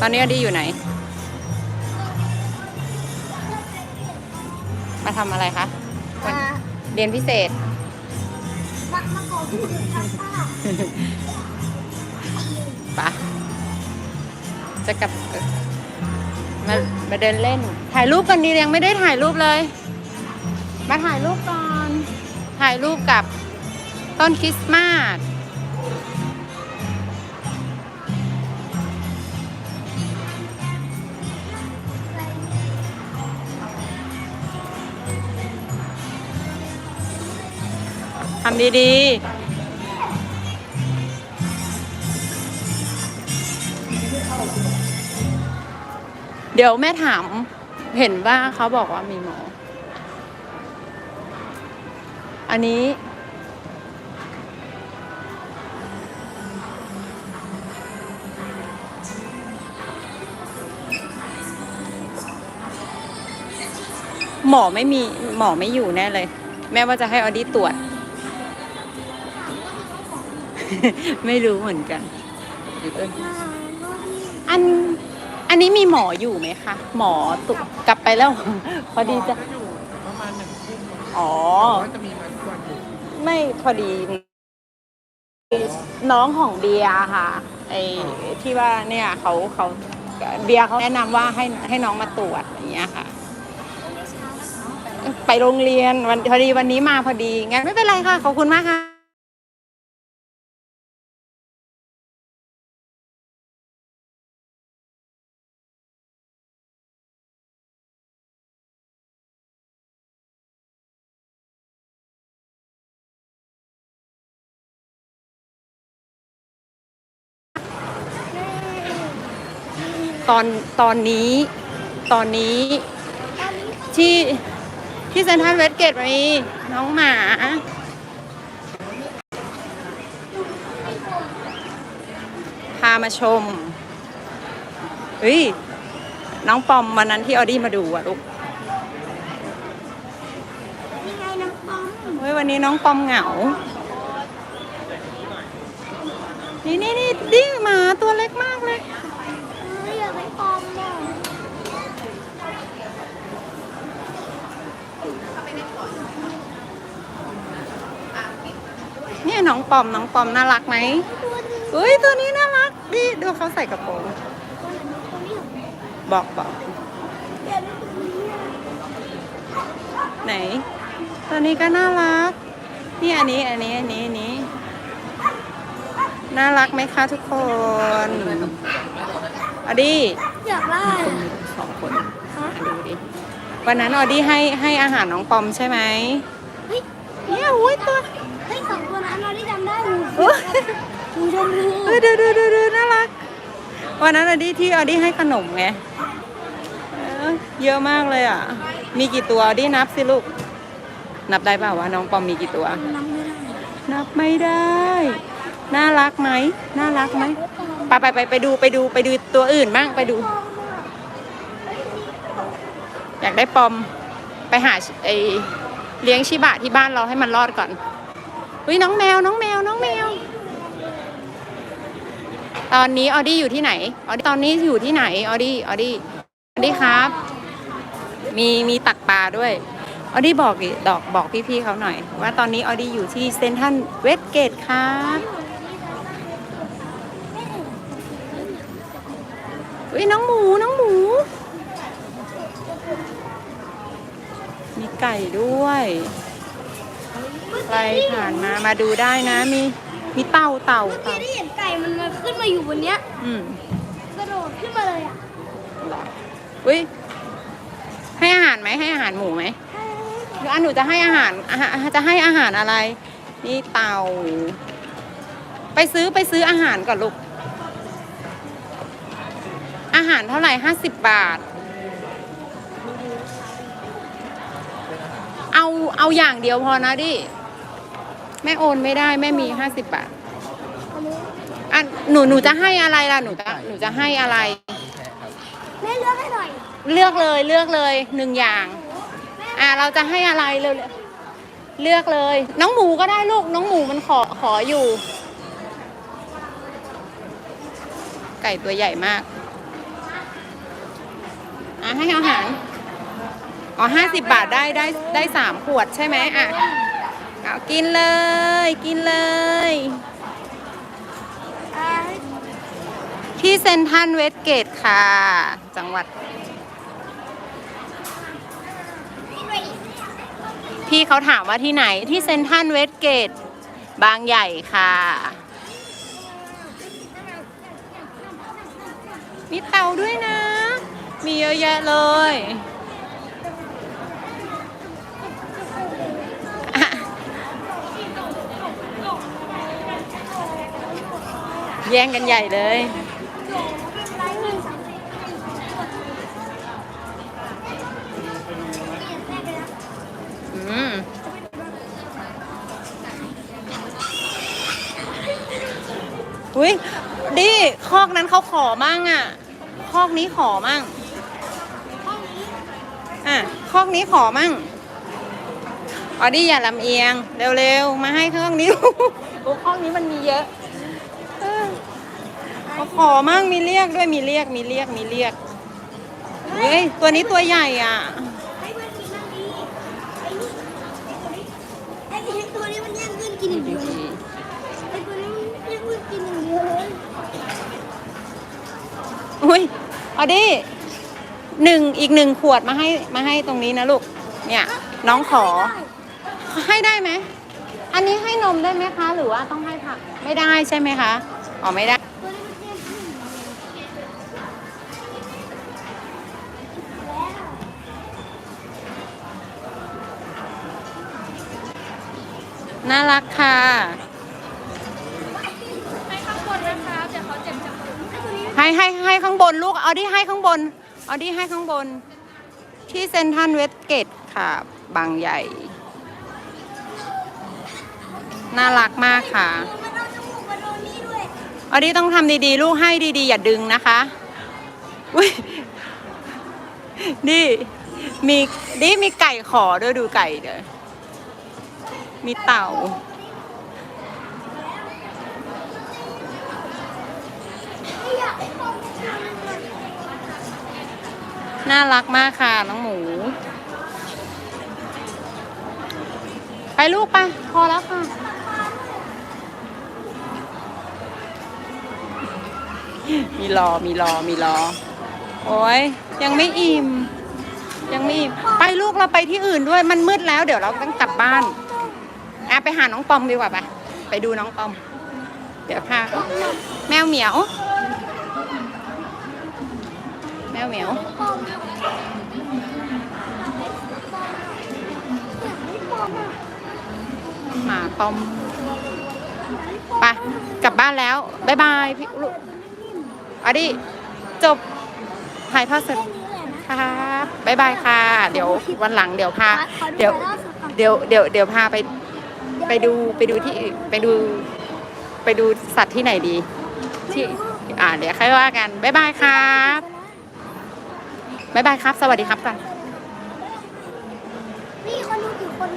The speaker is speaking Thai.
ตอนนี้อดีอยู่ไหน มาทำอะไรคะมาเรียนพิเศษมามาขอพูดถึงครับป้าปะจะกลับมามาเดินเล่น ถ่ายรูปกันดียังไม่ได้ถ่ายรูปเลย มาถ่ายรูปก่อน ถ่ายรูปกับต้นคริสต์มาสำดีๆ เดี๋ยวแม่ถาม เห็นว่าเขาบอกว่ามีหมอ อันนี้หมอไม่มีหมอไม่อยู่แน่เลย แม่ว่าจะให้ออดี้ตรวจ ไม่รู้เหมือนกันเดี๋ยวก่อนมาก็มีอันอันนี้มีหมออยู่ไหมคะ หมอตุกลับไปแล้ว พอดีจะก็อยู่ประมาณหนึ่งทุ่มอ๋อว่าจะมีมาทุกวันอยู่ไม่พอดี น้องของเบียร์ค่ะไอ้ที่ว่าเนี่ยเขาเขาเบียร์เขาแนะนำว่าให้ให้น้องมาตรวจอย่างเงี้ยค่ะ ไปโรงเรียนวันพอดีวันนี้มาพอดีงั้นไม่เป็นไรค่ะขอบคุณมากค่ะ ตอนตอนนี้ตอนนี้ตอนนี้ที่ที่เซนทรัลเวสเกตมีน้องหมา พามาชมเฮ้ย น้องปอมวันนั้นที่ออดี้มาดูอะลูกนี่ไงน้ำปอมเฮ้ยวันนี้น้องปอมเหงา นี่นี่นี่ดิ้งหมาตัวเล็กมากเลย เฮ้ยอยากไปปอมอะ เนี่ยน้อง ปอมน้องปอมน่ารักไหมตัวนึงเฮ้ยตัวนี้น่ารักดิดูเขาใส่กระโปรงตัวไหนตัวนี้บอกบอกเดี๋ยวนี้ตัวนี้อะไหน ตัวนี้ก็น่ารัก นี่อันนี้อันนี้อันนี้อันนี้ น่ารักไหมคะทุกคนอดี้อยากได้สองคนฮะอะดูดิวันนั้นออดี้ให้ให้อาหารน้องปอมใช่ไหมเฮ้ยเนี่ยโอ้ยตัว ดูชมพูเออดูดูดูดูน่ารัก วันนั้นอดีที่อดีให้ขนมไงเออเยอะมากเลยอะ มีกี่ตัวอดีนับสิลูก นับได้เปล่าว่าน้องปอมมีกี่ตัว น้ำไม่ได้นับไม่ได้ น่ารักไหม น่ารักไหม ไปไปไปไปดูไปดูไปดูตัวอื่นบ้างไปดู อยากได้ปอม ไปหาไอเลี้ยงชิบะที่บ้านเราให้มันรอดก่อน อุ้ยน้องแมวน้องแมวน้องแมว ตอนนี้ออดี้อยู่ที่ไหนออดี้ตอนนี้อยู่ที่ไหนออดี้ออดี้ออดี้ครับ มีมีตักปลาด้วยออดี้บอกดอกบอกพี่ๆเขาหน่อย ว่าตอนนี้ออดี้อยู่ที่เซนทัลเวสเกตครับอุ้ยน้องหมูน้องหมู มีไก่ด้วย ใครผ่านมามาดูได้นะ มีมีเต่าเต่าเมื่อเต่ากี้ได้เห็นไก่มันมาขึ้นมาอยู่บนเนี้ยอืมกระโดดขึ้นมาเลยอะอุ้ยให้อาหารไหมให้อาหารหมูไหมหรืออันหนูจะให้อาหารอาหารจะให้อาหารอะไร นี่เต่า ไปซื้อไปซื้ออาหารก่อนลูก อาหารเท่าไหร่ห้าสิบบาท เอาเอาอย่างเดียวพอนะดิ แม่โอนไม่ได้แม่มีห้าสิบบาทอะหนูหนูจะให้อะไรล่ะหนูจะหนูจะให้อะไร แม่เลือกให้หน่อยเลือกเลยเลือกเลยหนึ่งอย่าง อ่าเราจะให้อะไรเร็วๆเลือกเลย น้องหมูก็ได้ลูกน้องหมูมันขอขออยู่ ไก่ตัวใหญ่มากอะให้อาหารอ๋อห้าสิบบาทได้ได้ได้สามขวดใช่ไหมอะเอา กินเลย กินเลย ที่เซนทันเวสเกตค่ะ จังหวัด พี่เขาถามว่าที่ไหนที่เซนทันเวสเกต บางใหญ่ค่ะมีเต่าด้วยนะ มีเยอะแยะเลย แย่งกันใหญ่เลย อืมอุ้ยดิคอกนั้นเขาขอมั่งอะ คอกนี้ขอมั่งอะคอกนี้ขอมั่งออดี้อย่าลำเอียง เร็วๆ มาให้เครื่องนี้ โอ้คอกนี้มันมีเยอะ เขาขอมั่งมีเรียกด้วยมีเรียกมีเรียกมีเรียก เฮ้ย ตัวนี้ตัวใหญ่อะ ให้เพื่อนกินนั่งดีไอ้นี่ไอ้ตัวนี้มันแย่งเพื่อนกินอย่างเดียวเลยไอ้ตัวนี้มันแย่งเพื่อนกินอย่างเดียวเลยอุ้ยออดี้หนึ่งอีกหนึ่งขวดมาให้มาให้ตรงนี้นะลูก เนี่ย น้องขอ ให้ได้ไหม อันนี้ให้นมได้ไหมคะ หรือว่าต้องให้ผัก ไม่ได้ใช่ไหมคะ อ๋อไม่ได้ น่ารักค่ะให้ให้ให้ข้างบนลูกเอาที่ให้ข้างบน เอาที่ให้ข้างบน ที่เซนทรันเวสเกตค่ะ บางใหญ่ น่ารักมากค่ะมันเอาจมูกมาโดนนี่ด้วยเอาดิต้องทำดีๆ ลูกให้ดีๆ อย่าดึงนะคะอุ้ยนี่มีนี่มีไก่ขอด้วยดูไก่เด้อ มีเต่า น่ารักมากค่ะ น้องหมู ไปลูกไป พอแล้วค่ะมีรอ มีรอ มีรอ โอ้ยยังไม่อิ่ม ยังไม่อิ่ม ไปลูกเราไปที่อื่นด้วย มันมืดแล้ว เดี๋ยวเราต้องกลับบ้าน อะไปหาน้องปอมดีกว่าปะไปดูน้องปอม เดี๋ยวพาแมวเหมียว แมวเหมียวปอมากให้ปอมอะหมาปอมไปกลับบ้านแล้ว บ๊ายบายพี่ลูกอดีจบถ่ายทอดสดครับบ๊ายบายค่ะ เดี๋ยววันหลังเดี๋ยวพา เดี๋ยว เดี๋ยว เดี๋ยว เดี๋ยวพาไป ไปดูไปดูที่อื่นไปดูไปดูสัตว์ที่ไหนดี ที่อ่าเดี๋ยวค่อยว่ากันบ๊ายบายครับบ๊ายบายครับ สวัสดีครับก่อน นี่คนดูกี่คน